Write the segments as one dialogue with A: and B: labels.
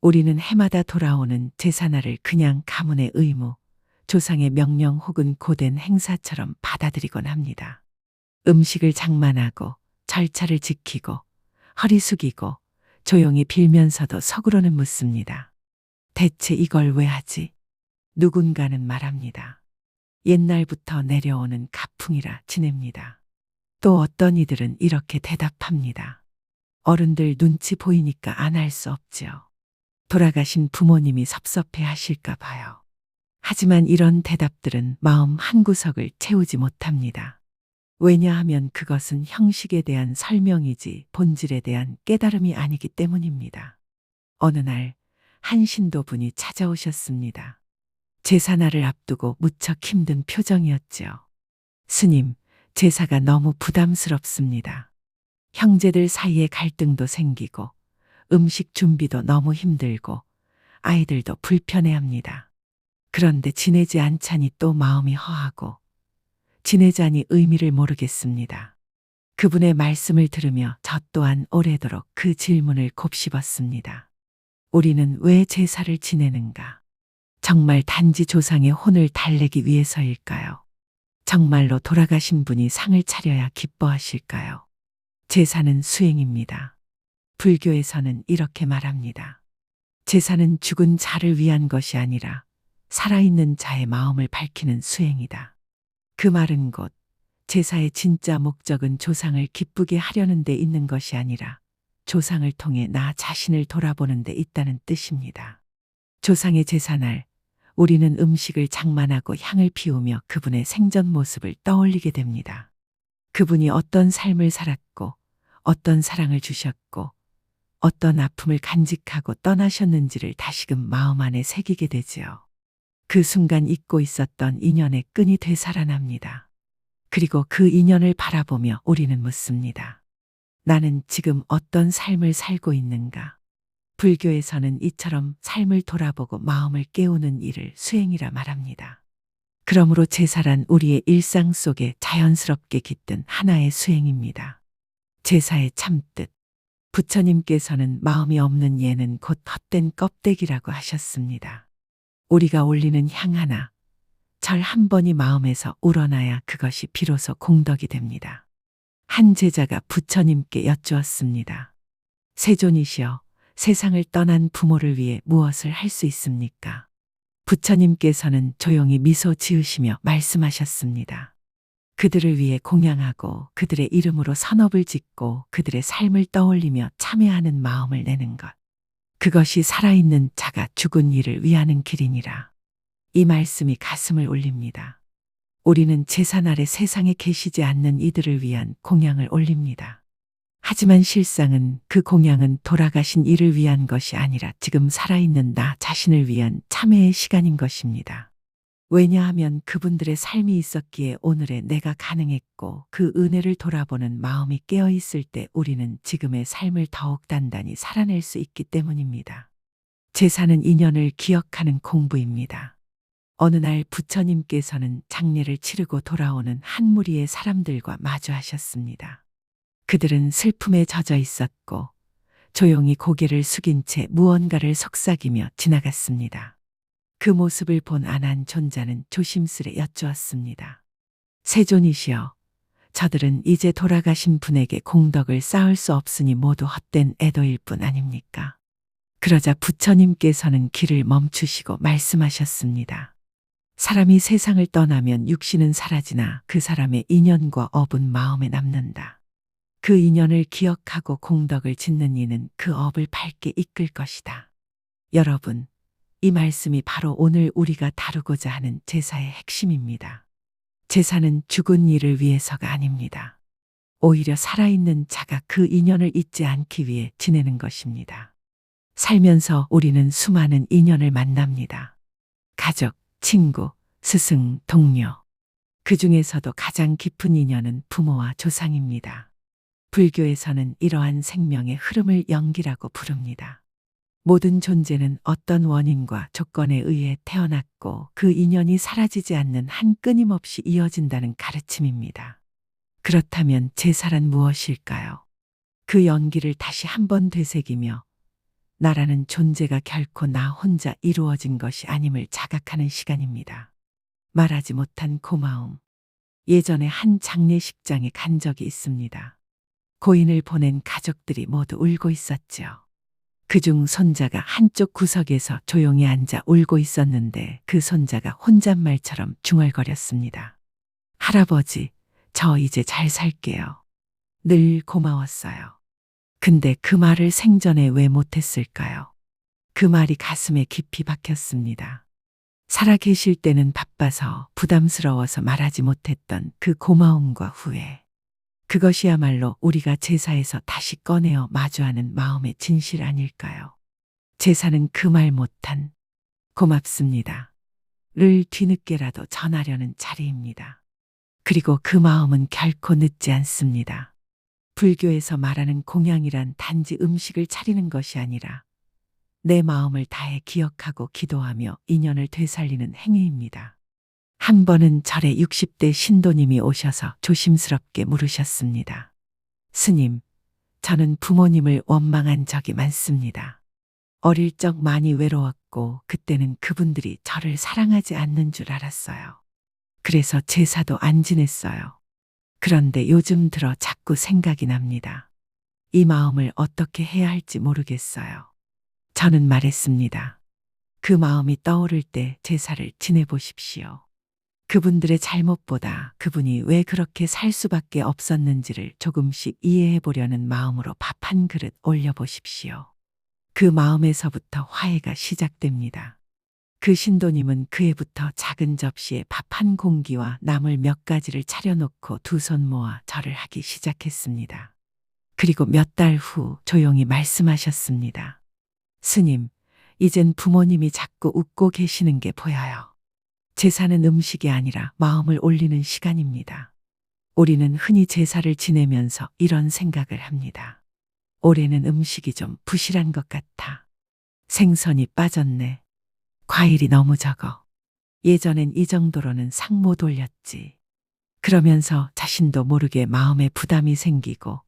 A: 우리는 해마다 돌아오는 제사날을 그냥 가문의 의무, 조상의 명령 혹은 고된 행사처럼 받아들이곤 합니다. 음식을 장만하고 절차를 지키고 허리 숙이고 조용히 빌면서도 속으로는 묻습니다. 대체 이걸 왜 하지? 누군가는 말합니다. 옛날부터 내려오는 가풍이라 지냅니다. 또 어떤 이들은 이렇게 대답합니다. 어른들 눈치 보이니까 안 할 수 없지요. 돌아가신 부모님이 섭섭해 하실까 봐요. 하지만 이런 대답들은 마음 한구석을 채우지 못합니다. 왜냐하면 그것은 형식에 대한 설명이지 본질에 대한 깨달음이 아니기 때문입니다. 어느 날, 한 신도 분이 찾아오셨습니다. 제사날을 앞두고 무척 힘든 표정이었지요. 스님, 제사가 너무 부담스럽습니다. 형제들 사이에 갈등도 생기고, 음식 준비도 너무 힘들고, 아이들도 불편해합니다. 그런데 지내지 않자니 또 마음이 허하고, 지내자니 의미를 모르겠습니다. 그분의 말씀을 들으며 저 또한 오래도록 그 질문을 곱씹었습니다. 우리는 왜 제사를 지내는가? 정말 단지 조상의 혼을 달래기 위해서일까요? 정말로 돌아가신 분이 상을 차려야 기뻐하실까요? 제사는 수행입니다. 불교에서는 이렇게 말합니다. 제사는 죽은 자를 위한 것이 아니라 살아있는 자의 마음을 밝히는 수행이다. 그 말은 곧 제사의 진짜 목적은 조상을 기쁘게 하려는 데 있는 것이 아니라 조상을 통해 나 자신을 돌아보는 데 있다는 뜻입니다. 조상의 제사날, 우리는 음식을 장만하고 향을 피우며 그분의 생전 모습을 떠올리게 됩니다. 그분이 어떤 삶을 살았고, 어떤 사랑을 주셨고, 어떤 아픔을 간직하고 떠나셨는지를 다시금 마음 안에 새기게 되지요. 그 순간 잊고 있었던 인연의 끈이 되살아납니다. 그리고 그 인연을 바라보며 우리는 묻습니다. 나는 지금 어떤 삶을 살고 있는가? 불교에서는 이처럼 삶을 돌아보고 마음을 깨우는 일을 수행이라 말합니다. 그러므로 제사란 우리의 일상 속에 자연스럽게 깃든 하나의 수행입니다. 제사의 참뜻. 부처님께서는 마음이 없는 예는 곧 헛된 껍데기라고 하셨습니다. 우리가 올리는 향 하나, 절 한 번이 마음에서 우러나야 그것이 비로소 공덕이 됩니다. 한 제자가 부처님께 여쭈었습니다. 세존이시여, 세상을 떠난 부모를 위해 무엇을 할 수 있습니까? 부처님께서는 조용히 미소 지으시며 말씀하셨습니다. 그들을 위해 공양하고 그들의 이름으로 선업을 짓고 그들의 삶을 떠올리며 참회하는 마음을 내는 것. 그것이 살아있는 자가 죽은 이를 위하는 길이니라. 이 말씀이 가슴을 울립니다. 우리는 제사날에 세상에 계시지 않는 이들을 위한 공양을 올립니다. 하지만 실상은 그 공양은 돌아가신 이를 위한 것이 아니라 지금 살아있는 나 자신을 위한 참회의 시간인 것입니다. 왜냐하면 그분들의 삶이 있었기에 오늘의 내가 가능했고 그 은혜를 돌아보는 마음이 깨어 있을 때 우리는 지금의 삶을 더욱 단단히 살아낼 수 있기 때문입니다. 제사는 인연을 기억하는 공부입니다. 어느 날 부처님께서는 장례를 치르고 돌아오는 한 무리의 사람들과 마주하셨습니다. 그들은 슬픔에 젖어 있었고 조용히 고개를 숙인 채 무언가를 속삭이며 지나갔습니다. 그 모습을 본 안한 존자는 조심스레 여쭈었습니다. 세존이시여, 저들은 이제 돌아가신 분에게 공덕을 쌓을 수 없으니 모두 헛된 애도일 뿐 아닙니까? 그러자 부처님께서는 길을 멈추시고 말씀하셨습니다. 사람이 세상을 떠나면 육신은 사라지나 그 사람의 인연과 업은 마음에 남는다. 그 인연을 기억하고 공덕을 짓는 이는 그 업을 밝게 이끌 것이다. 여러분, 이 말씀이 바로 오늘 우리가 다루고자 하는 제사의 핵심입니다. 제사는 죽은 이를 위해서가 아닙니다. 오히려 살아있는 자가 그 인연을 잊지 않기 위해 지내는 것입니다. 살면서 우리는 수많은 인연을 만납니다. 가족, 친구, 스승, 동료. 그 중에서도 가장 깊은 인연은 부모와 조상입니다. 불교에서는 이러한 생명의 흐름을 연기라고 부릅니다. 모든 존재는 어떤 원인과 조건에 의해 태어났고 그 인연이 사라지지 않는 한 끊임없이 이어진다는 가르침입니다. 그렇다면 제사란 무엇일까요? 그 연기를 다시 한 번 되새기며 나라는 존재가 결코 나 혼자 이루어진 것이 아님을 자각하는 시간입니다. 말하지 못한 고마움. 예전에 한 장례식장에 간 적이 있습니다. 고인을 보낸 가족들이 모두 울고 있었지요. 그중 손자가 한쪽 구석에서 조용히 앉아 울고 있었는데 그 손자가 혼잣말처럼 중얼거렸습니다. 할아버지, 저 이제 잘 살게요. 늘 고마웠어요. 근데 그 말을 생전에 왜 못했을까요? 그 말이 가슴에 깊이 박혔습니다. 살아 계실 때는 바빠서 부담스러워서 말하지 못했던 그 고마움과 후회. 그것이야말로 우리가 제사에서 다시 꺼내어 마주하는 마음의 진실 아닐까요? 제사는 그 말 못한 고맙습니다. 를 뒤늦게라도 전하려는 자리입니다. 그리고 그 마음은 결코 늦지 않습니다. 불교에서 말하는 공양이란 단지 음식을 차리는 것이 아니라 내 마음을 다해 기억하고 기도하며 인연을 되살리는 행위입니다. 한 번은 절에 60대 신도님이 오셔서 조심스럽게 물으셨습니다. 스님, 저는 부모님을 원망한 적이 많습니다. 어릴 적 많이 외로웠고 그때는 그분들이 저를 사랑하지 않는 줄 알았어요. 그래서 제사도 안 지냈어요. 그런데 요즘 들어 자꾸 생각이 납니다. 이 마음을 어떻게 해야 할지 모르겠어요. 저는 말했습니다. 그 마음이 떠오를 때 제사를 지내보십시오. 그분들의 잘못보다 그분이 왜 그렇게 살 수밖에 없었는지를 조금씩 이해해 보려는 마음으로 밥 한 그릇 올려보십시오. 그 마음에서부터 화해가 시작됩니다. 그 신도님은 그해부터 작은 접시에 밥 한 공기와 나물 몇 가지를 차려놓고 두 손 모아 절을 하기 시작했습니다. 그리고 몇 달 후 조용히 말씀하셨습니다. 스님, 이젠 부모님이 자꾸 웃고 계시는 게 보여요. 제사는 음식이 아니라 마음을 올리는 시간입니다. 우리는 흔히 제사를 지내면서 이런 생각을 합니다. 올해는 음식이 좀 부실한 것 같아. 생선이 빠졌네. 과일이 너무 적어. 예전엔 이 정도로는 상 못 올렸지. 그러면서 자신도 모르게 마음에 부담이 생기고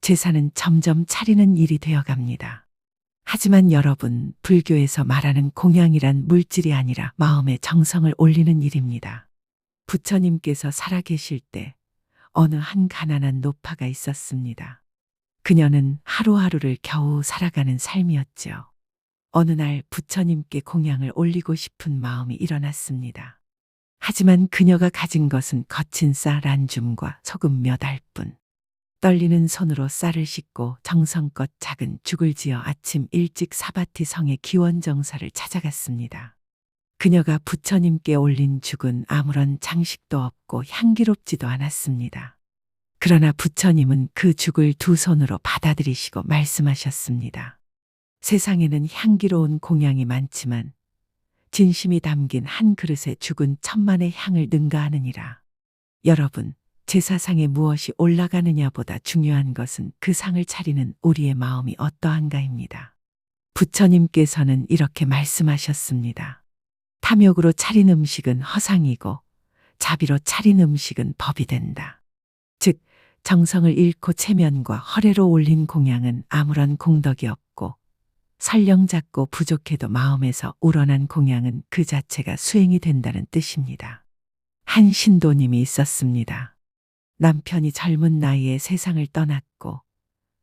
A: 제사는 점점 차리는 일이 되어 갑니다. 하지만 여러분, 불교에서 말하는 공양이란 물질이 아니라 마음의 정성을 올리는 일입니다. 부처님께서 살아계실 때 어느 한 가난한 노파가 있었습니다. 그녀는 하루하루를 겨우 살아가는 삶이었지요. 어느 날 부처님께 공양을 올리고 싶은 마음이 일어났습니다. 하지만 그녀가 가진 것은 거친 쌀 한 줌과 소금 몇 알 뿐. 떨리는 손으로 쌀을 씻고 정성껏 작은 죽을 지어 아침 일찍 사바티 성의 기원정사를 찾아갔습니다. 그녀가 부처님께 올린 죽은 아무런 장식도 없고 향기롭지도 않았습니다. 그러나 부처님은 그 죽을 두 손으로 받아들이시고 말씀하셨습니다. 세상에는 향기로운 공양이 많지만 진심이 담긴 한 그릇에 죽은 천만의 향을 능가하느니라. 여러분, 제사상에 무엇이 올라가느냐보다 중요한 것은 그 상을 차리는 우리의 마음이 어떠한가입니다. 부처님께서는 이렇게 말씀하셨습니다. 탐욕으로 차린 음식은 허상이고 자비로 차린 음식은 법이 된다. 즉, 정성을 잃고 체면과 허례로 올린 공양은 아무런 공덕이 없고 설령 작고 부족해도 마음에서 우러난 공양은 그 자체가 수행이 된다는 뜻입니다. 한 신도님이 있었습니다. 남편이 젊은 나이에 세상을 떠났고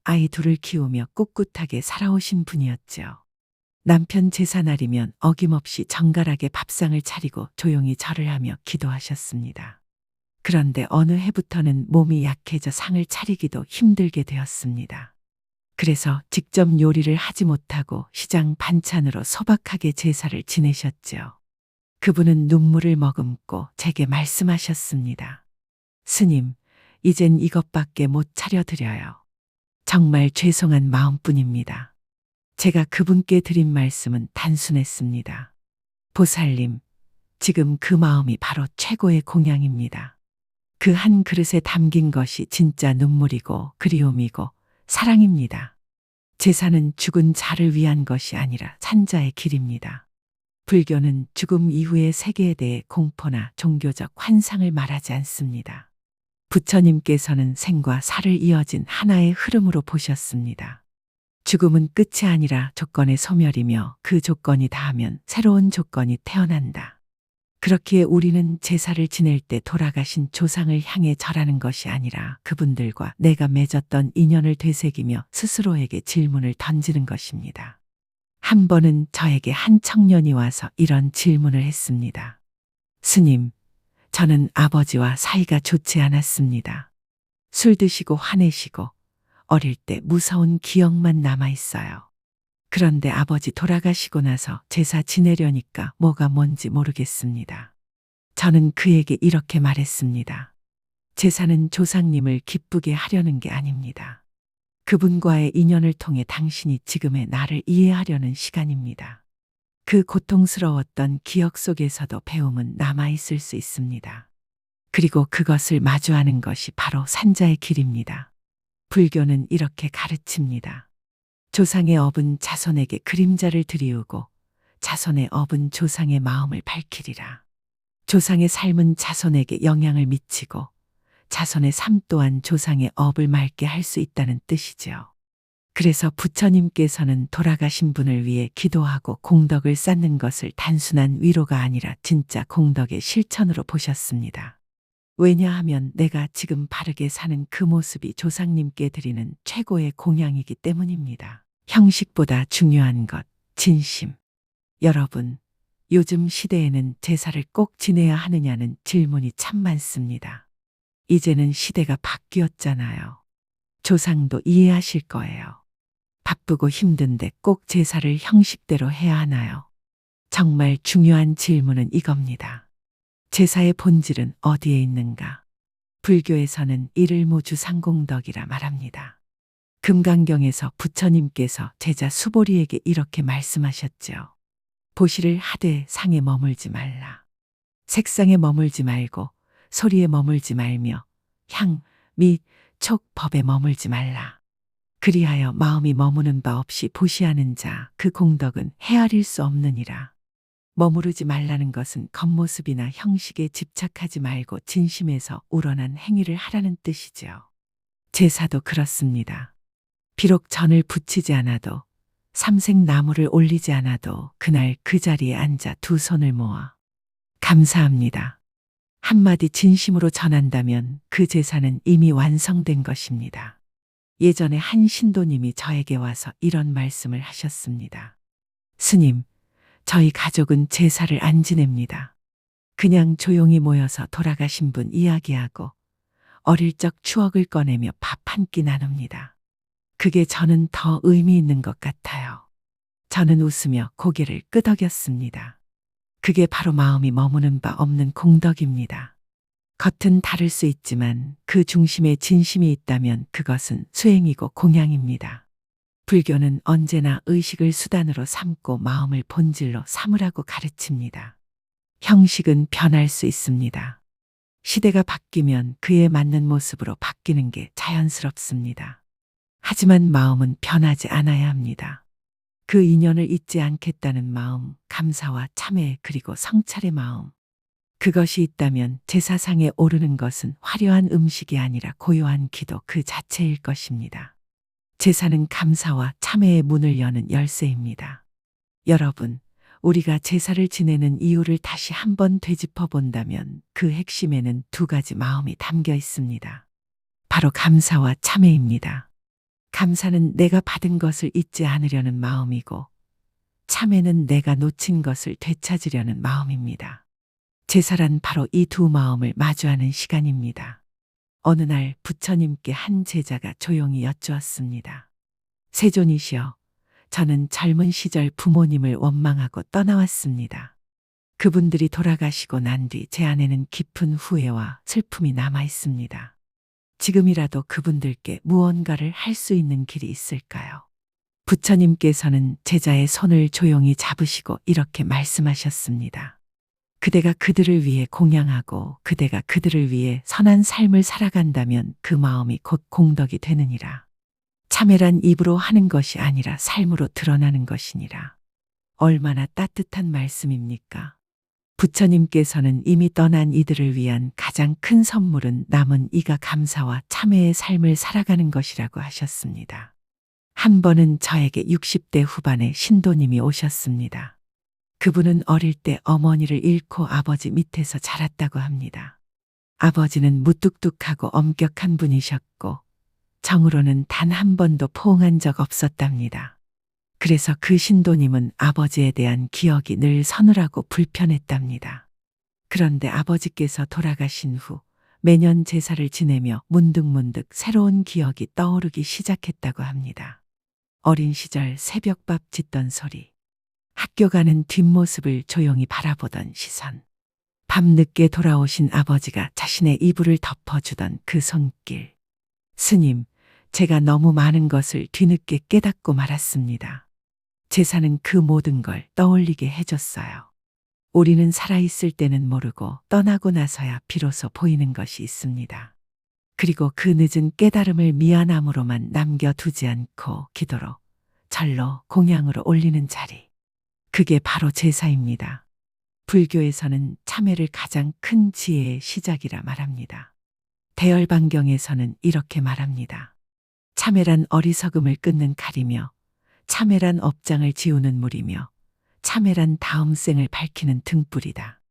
A: 아이 둘을 키우며 꿋꿋하게 살아오신 분이었죠. 남편 제사날이면 어김없이 정갈하게 밥상을 차리고 조용히 절을 하며 기도하셨습니다. 그런데 어느 해부터는 몸이 약해져 상을 차리기도 힘들게 되었습니다. 그래서 직접 요리를 하지 못하고 시장 반찬으로 소박하게 제사를 지내셨지요. 그분은 눈물을 머금고 제게 말씀하셨습니다. 스님, 이젠 이것밖에 못 차려드려요. 정말 죄송한 마음뿐입니다. 제가 그분께 드린 말씀은 단순했습니다. 보살님, 지금 그 마음이 바로 최고의 공양입니다. 그 한 그릇에 담긴 것이 진짜 눈물이고 그리움이고 사랑입니다. 제사는 죽은 자를 위한 것이 아니라 산자의 길입니다. 불교는 죽음 이후의 세계에 대해 공포나 종교적 환상을 말하지 않습니다. 부처님께서는 생과 살을 이어진 하나의 흐름으로 보셨습니다. 죽음은 끝이 아니라 조건의 소멸이며 그 조건이 닿으면 새로운 조건이 태어난다. 그렇기에 우리는 제사를 지낼 때 돌아가신 조상을 향해 절하는 것이 아니라 그분들과 내가 맺었던 인연을 되새기며 스스로에게 질문을 던지는 것입니다. 한 번은 저에게 한 청년이 와서 이런 질문을 했습니다. 스님, 저는 아버지와 사이가 좋지 않았습니다. 술 드시고 화내시고 어릴 때 무서운 기억만 남아 있어요. 그런데 아버지 돌아가시고 나서 제사 지내려니까 뭐가 뭔지 모르겠습니다. 저는 그에게 이렇게 말했습니다. 제사는 조상님을 기쁘게 하려는 게 아닙니다. 그분과의 인연을 통해 당신이 지금의 나를 이해하려는 시간입니다. 그 고통스러웠던 기억 속에서도 배움은 남아있을 수 있습니다. 그리고 그것을 마주하는 것이 바로 산자의 길입니다. 불교는 이렇게 가르칩니다. 조상의 업은 자손에게 그림자를 드리우고 자손의 업은 조상의 마음을 밝히리라. 조상의 삶은 자손에게 영향을 미치고 자손의 삶 또한 조상의 업을 맑게 할 수 있다는 뜻이지요. 그래서 부처님께서는 돌아가신 분을 위해 기도하고 공덕을 쌓는 것을 단순한 위로가 아니라 진짜 공덕의 실천으로 보셨습니다. 왜냐하면 내가 지금 바르게 사는 그 모습이 조상님께 드리는 최고의 공양이기 때문입니다. 형식보다 중요한 것, 진심. 여러분, 요즘 시대에는 제사를 꼭 지내야 하느냐는 질문이 참 많습니다. 이제는 시대가 바뀌었잖아요. 조상도 이해하실 거예요. 바쁘고 힘든데 꼭 제사를 형식대로 해야 하나요? 정말 중요한 질문은 이겁니다. 제사의 본질은 어디에 있는가? 불교에서는 이를 모주 상공덕이라 말합니다. 금강경에서 부처님께서 제자 수보리에게 이렇게 말씀하셨죠. 보시를 하되 상에 머물지 말라. 색상에 머물지 말고 소리에 머물지 말며 향, 미, 촉, 법에 머물지 말라. 그리하여 마음이 머무는 바 없이 보시하는 자 그 공덕은 헤아릴 수 없느니라. 머무르지 말라는 것은 겉모습이나 형식에 집착하지 말고 진심에서 우러난 행위를 하라는 뜻이지요. 제사도 그렇습니다. 비록 전을 붙이지 않아도 삼색 나무를 올리지 않아도 그날 그 자리에 앉아 두 손을 모아 감사합니다. 한마디 진심으로 전한다면 그 제사는 이미 완성된 것입니다. 예전에 한 신도님이 저에게 와서 이런 말씀을 하셨습니다. 스님, 저희 가족은 제사를 안 지냅니다. 그냥 조용히 모여서 돌아가신 분 이야기하고 어릴 적 추억을 꺼내며 밥 한 끼 나눕니다. 그게 저는 더 의미 있는 것 같아요. 저는 웃으며 고개를 끄덕였습니다. 그게 바로 마음이 머무는 바 없는 공덕입니다. 겉은 다를 수 있지만 그 중심에 진심이 있다면 그것은 수행이고 공양입니다. 불교는 언제나 의식을 수단으로 삼고 마음을 본질로 삼으라고 가르칩니다. 형식은 변할 수 있습니다. 시대가 바뀌면 그에 맞는 모습으로 바뀌는 게 자연스럽습니다. 하지만 마음은 변하지 않아야 합니다. 그 인연을 잊지 않겠다는 마음, 감사와 참회 그리고 성찰의 마음. 그것이 있다면 제사상에 오르는 것은 화려한 음식이 아니라 고요한 기도 그 자체일 것입니다. 제사는 감사와 참회의 문을 여는 열쇠입니다. 여러분, 우리가 제사를 지내는 이유를 다시 한번 되짚어 본다면 그 핵심에는 두 가지 마음이 담겨 있습니다. 바로 감사와 참회입니다. 감사는 내가 받은 것을 잊지 않으려는 마음이고, 참회는 내가 놓친 것을 되찾으려는 마음입니다. 제사란 바로 이 두 마음을 마주하는 시간입니다. 어느 날 부처님께 한 제자가 조용히 여쭈었습니다. 세존이시여, 저는 젊은 시절 부모님을 원망하고 떠나왔습니다. 그분들이 돌아가시고 난 뒤 제 안에는 깊은 후회와 슬픔이 남아 있습니다. 지금이라도 그분들께 무언가를 할 수 있는 길이 있을까요? 부처님께서는 제자의 손을 조용히 잡으시고 이렇게 말씀하셨습니다. 그대가 그들을 위해 공양하고 그대가 그들을 위해 선한 삶을 살아간다면 그 마음이 곧 공덕이 되느니라. 참회란 입으로 하는 것이 아니라 삶으로 드러나는 것이니라. 얼마나 따뜻한 말씀입니까? 부처님께서는 이미 떠난 이들을 위한 가장 큰 선물은 남은 이가 감사와 참회의 삶을 살아가는 것이라고 하셨습니다. 한 번은 저에게 60대 후반의 신도님이 오셨습니다. 그분은 어릴 때 어머니를 잃고 아버지 밑에서 자랐다고 합니다. 아버지는 무뚝뚝하고 엄격한 분이셨고 정으로는 단 한 번도 포옹한 적 없었답니다. 그래서 그 신도님은 아버지에 대한 기억이 늘 서늘하고 불편했답니다. 그런데 아버지께서 돌아가신 후 매년 제사를 지내며 문득문득 새로운 기억이 떠오르기 시작했다고 합니다. 어린 시절 새벽밥 짓던 소리, 학교 가는 뒷모습을 조용히 바라보던 시선, 밤늦게 돌아오신 아버지가 자신의 이불을 덮어주던 그 손길. 스님, 제가 너무 많은 것을 뒤늦게 깨닫고 말았습니다. 제사는 그 모든 걸 떠올리게 해줬어요. 우리는 살아있을 때는 모르고 떠나고 나서야 비로소 보이는 것이 있습니다. 그리고 그 늦은 깨달음을 미안함으로만 남겨두지 않고 기도로, 절로, 공양으로 올리는 자리. 그게 바로 제사입니다. 불교에서는 참회를 가장 큰 지혜의 시작이라 말합니다. 대열반경에서는 이렇게 말합니다. 참회란 어리석음을 끊는 칼이며, 참회란 업장을 지우는 물이며, 참회란 다음 생을 밝히는 등불이다.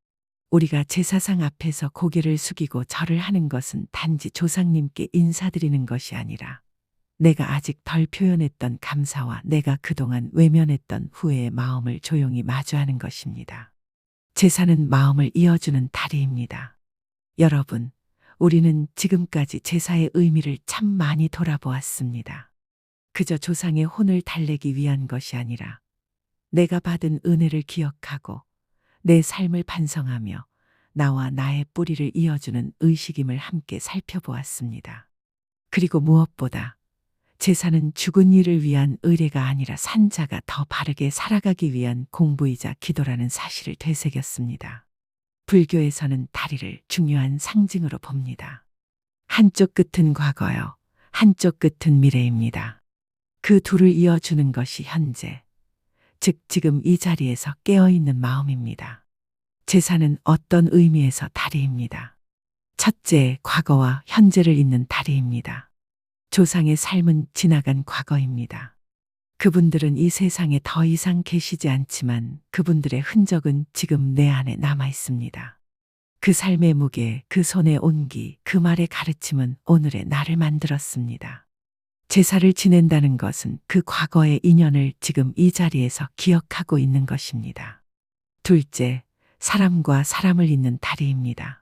A: 우리가 제사상 앞에서 고개를 숙이고 절을 하는 것은 단지 조상님께 인사드리는 것이 아니라 내가 아직 덜 표현했던 감사와 내가 그동안 외면했던 후회의 마음을 조용히 마주하는 것입니다. 제사는 마음을 이어주는 다리입니다. 여러분, 우리는 지금까지 제사의 의미를 참 많이 돌아보았습니다. 그저 조상의 혼을 달래기 위한 것이 아니라 내가 받은 은혜를 기억하고 내 삶을 반성하며 나와 나의 뿌리를 이어주는 의식임을 함께 살펴보았습니다. 그리고 무엇보다 제사는 죽은 이를 위한 의례가 아니라 산자가 더 바르게 살아가기 위한 공부이자 기도라는 사실을 되새겼습니다. 불교에서는 다리를 중요한 상징으로 봅니다. 한쪽 끝은 과거요, 한쪽 끝은 미래입니다. 그 둘을 이어주는 것이 현재, 즉 지금 이 자리에서 깨어있는 마음입니다. 제사는 어떤 의미에서 다리입니다. 첫째, 과거와 현재를 잇는 다리입니다. 조상의 삶은 지나간 과거입니다. 그분들은 이 세상에 더 이상 계시지 않지만 그분들의 흔적은 지금 내 안에 남아 있습니다. 그 삶의 무게, 그 손의 온기, 그 말의 가르침은 오늘의 나를 만들었습니다. 제사를 지낸다는 것은 그 과거의 인연을 지금 이 자리에서 기억하고 있는 것입니다. 둘째, 사람과 사람을 잇는 다리입니다.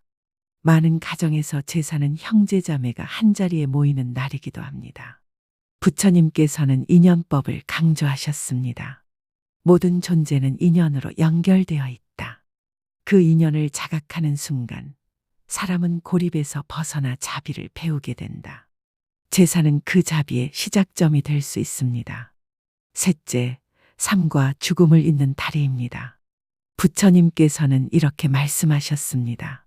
A: 많은 가정에서 제사는 형제자매가 한자리에 모이는 날이기도 합니다. 부처님께서는 인연법을 강조하셨습니다. 모든 존재는 인연으로 연결되어 있다. 그 인연을 자각하는 순간 사람은 고립에서 벗어나 자비를 배우게 된다. 제사는 그 자비의 시작점이 될 수 있습니다. 셋째, 삶과 죽음을 잇는 다리입니다. 부처님께서는 이렇게 말씀하셨습니다.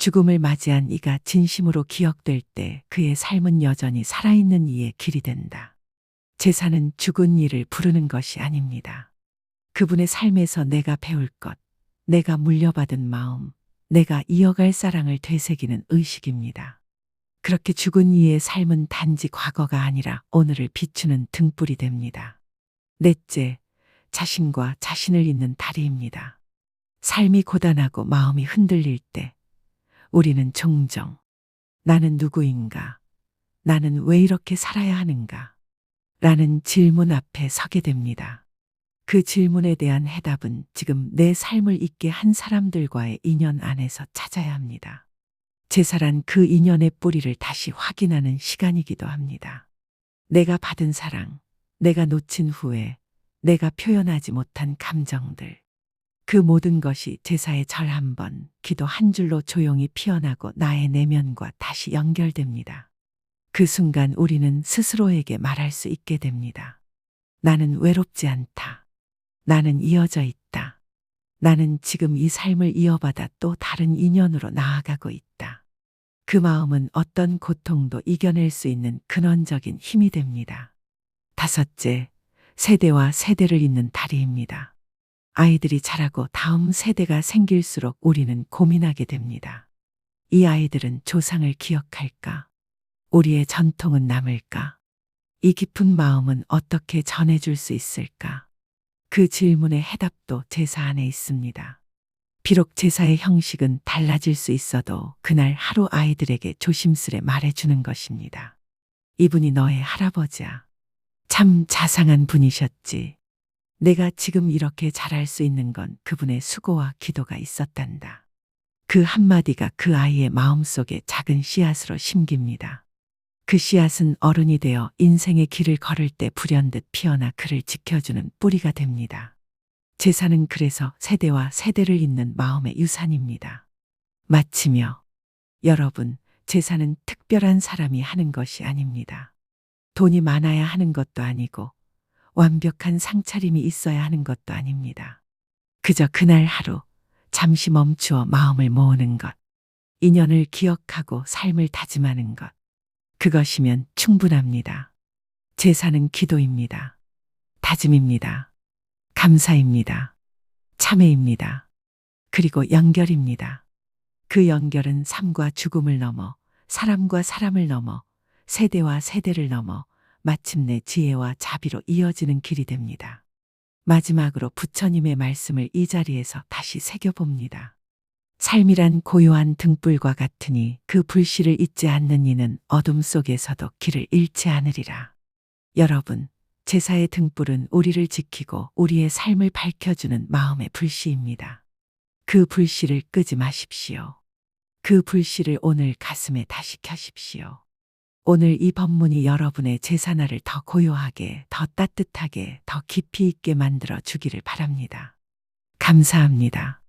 A: 죽음을 맞이한 이가 진심으로 기억될 때 그의 삶은 여전히 살아있는 이의 길이 된다. 제사는 죽은 이를 부르는 것이 아닙니다. 그분의 삶에서 내가 배울 것, 내가 물려받은 마음, 내가 이어갈 사랑을 되새기는 의식입니다. 그렇게 죽은 이의 삶은 단지 과거가 아니라 오늘을 비추는 등불이 됩니다. 넷째, 자신과 자신을 잇는 다리입니다. 삶이 고단하고 마음이 흔들릴 때 우리는 종종 나는 누구인가? 나는 왜 이렇게 살아야 하는가? 라는 질문 앞에 서게 됩니다. 그 질문에 대한 해답은 지금 내 삶을 잇게 한 사람들과의 인연 안에서 찾아야 합니다. 제사란 그 인연의 뿌리를 다시 확인하는 시간이기도 합니다. 내가 받은 사랑, 내가 놓친 후에 내가 표현하지 못한 감정들, 그 모든 것이 제사의 절 한 번, 기도 한 줄로 조용히 피어나고 나의 내면과 다시 연결됩니다. 그 순간 우리는 스스로에게 말할 수 있게 됩니다. 나는 외롭지 않다. 나는 이어져 있다. 나는 지금 이 삶을 이어받아 또 다른 인연으로 나아가고 있다. 그 마음은 어떤 고통도 이겨낼 수 있는 근원적인 힘이 됩니다. 다섯째, 세대와 세대를 잇는 다리입니다. 아이들이 자라고 다음 세대가 생길수록 우리는 고민하게 됩니다. 이 아이들은 조상을 기억할까? 우리의 전통은 남을까? 이 깊은 마음은 어떻게 전해줄 수 있을까? 그 질문의 해답도 제사 안에 있습니다. 비록 제사의 형식은 달라질 수 있어도 그날 하루 아이들에게 조심스레 말해주는 것입니다. 이분이 너의 할아버지야. 참 자상한 분이셨지. 내가 지금 이렇게 잘할 수 있는 건 그분의 수고와 기도가 있었단다. 그 한마디가 그 아이의 마음속에 작은 씨앗으로 심깁니다. 그 씨앗은 어른이 되어 인생의 길을 걸을 때 불현듯 피어나 그를 지켜주는 뿌리가 됩니다. 제사는 그래서 세대와 세대를 잇는 마음의 유산입니다. 마치며 여러분, 제사는 특별한 사람이 하는 것이 아닙니다. 돈이 많아야 하는 것도 아니고 완벽한 상차림이 있어야 하는 것도 아닙니다. 그저 그날 하루 잠시 멈추어 마음을 모으는 것, 인연을 기억하고 삶을 다짐하는 것, 그것이면 충분합니다. 제사는 기도입니다. 다짐입니다. 감사입니다. 참회입니다. 그리고 연결입니다. 그 연결은 삶과 죽음을 넘어 사람과 사람을 넘어 세대와 세대를 넘어 마침내 지혜와 자비로 이어지는 길이 됩니다. 마지막으로 부처님의 말씀을 이 자리에서 다시 새겨봅니다. 삶이란 고요한 등불과 같으니 그 불씨를 잊지 않는 이는 어둠 속에서도 길을 잃지 않으리라. 여러분, 제사의 등불은 우리를 지키고 우리의 삶을 밝혀주는 마음의 불씨입니다. 그 불씨를 끄지 마십시오. 그 불씨를 오늘 가슴에 다시 켜십시오. 오늘 이 법문이 여러분의 제사날을 더 고요하게, 더 따뜻하게, 더 깊이 있게 만들어 주기를 바랍니다. 감사합니다.